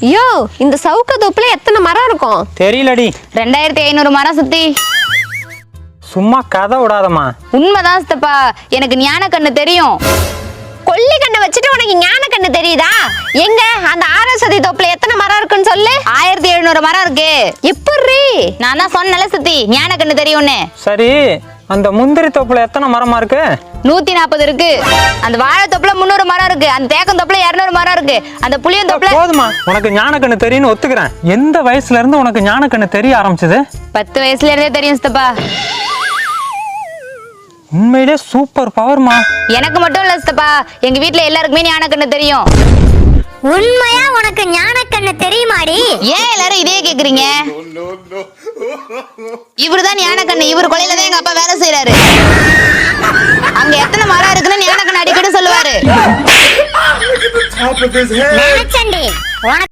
யோ இந்த சவுக்க தோப்புல எத்தனை மரம் இருக்கும்? தெரியலடி. ரெண்டாயிரத்தி ஐநூறு மரம் சுத்தி. சும்மா கதை விடாதம்மா. உண்மைதான் சித்தப்பா. எனக்கு ஞான கண்ணு தெரியும். கொல்லி கண்ணை வச்சுட்டு உனக்கு ஞான கண்ணு தெரியுதா? எங்க? அந்த ஆரஸ்வதி தோப்புல எத்தனை மரம் இருக்குன்னு சொல்லு. ஆயிரத்தி எழுநூறு மரம் இருக்கு. எப்படி நான் தான் சொன்னல சித்தி ஞான கண்ணு தெரியும்னு. சரி. அந்த முந்திரி தோப்புல எத்தனை மரமா இருக்கு? நூத்தி நாற்பது இருக்கு. அந்த வாழை தொப்புல முந்நூறு மரம் இருக்கு. அந்த தேக்கம் தொப்புல இருநூறு மரம் இருக்கு. அந்த புளியன் தொப்புல போதுமா உனக்கு ஞானக்கண்ணு தெரியும்னு ஒத்துக்கிறேன். எந்த வயசுல இருந்து உனக்கு ஞானக்கண்ணு தெரிய ஆரம்பிச்சது? பத்து வயசுல இருந்தே தெரியும் சித்தப்பா. உண்மையிலே சூப்பர் பவர்மா எனக்கு மட்டும் இல்ல சித்தப்பா. எங்க வீட்ல எல்லாருக்குமே ஞான கண்ணு தெரியும். உண்மையா உனக்கு ஞானக்கண்ணு தெரியுமாடி ஏன் எல்லாரும் இதே கேக்குறீங்க? இவருதான் ஞான கண்ணு இவர் கொலையில தான் எங்க அப்பா வேலை செய்யறாரு அங்க எத்தனை மரம் இருக்குன்னு ஞான கண்ணு அடிக்கடி சொல்லுவாரு.